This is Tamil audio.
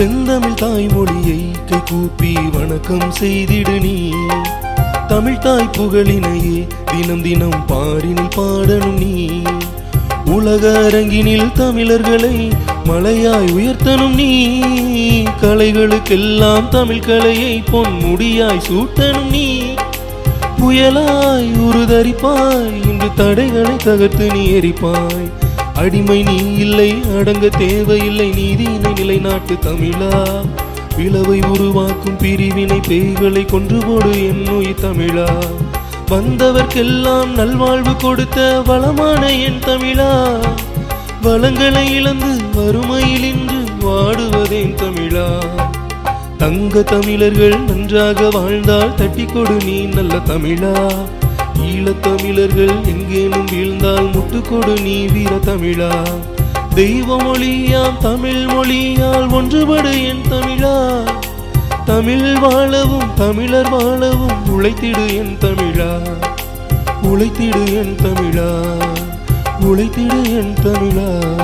செந்தமிழ் தாய்மொழியை கை கூப்பி வணக்கம் செய்திடு நீ. தமிழ் தாய் புகழினையே தினம் தினம் பாடினில் பாடணும் நீ. உலக அரங்கினில் தமிழர்களை மலையாய் உயர்த்தனும் நீ. கலைகளுக்கெல்லாம் தமிழ் கலையை பொன்முடியாய் சூட்டனும் நீ. புயலாய் உருதரிப்பாய் இன்று தடைகளை தகர்த்து நீ எரிப்பாய். அடிமை நீ இல்லை அடங்க தேவையில்லை நீதியினை நிலைநாட்டு தமிழா. பிளவை உருவாக்கும் பிரிவினை பேய்களை கொன்று போடு என்னுய் தமிழா. வந்தவர்க்கெல்லாம் நல்வாழ்வு கொடுத்த வளமான என் தமிழா. வளங்களை இழந்து வறுமையில் இன்று வாடுவதேன் தமிழா. தங்க தமிழர்கள் நன்றாக வாழ்ந்தால் தட்டி கொடு நீ நல்ல தமிழா. தமிழர்கள் எங்கேனும் வீழ்ந்தால் முட்டுக்கொடு நீ வீர தமிழா. தெய்வ மொழியாம் தமிழ் மொழியால் ஒன்றுபடு என் தமிழா. தமிழ் வாழவும் தமிழர் வாழவும் உழைத்திடு என் தமிழா. உழைத்திடு என் தமிழா. உழைத்திடு என் தமிழா.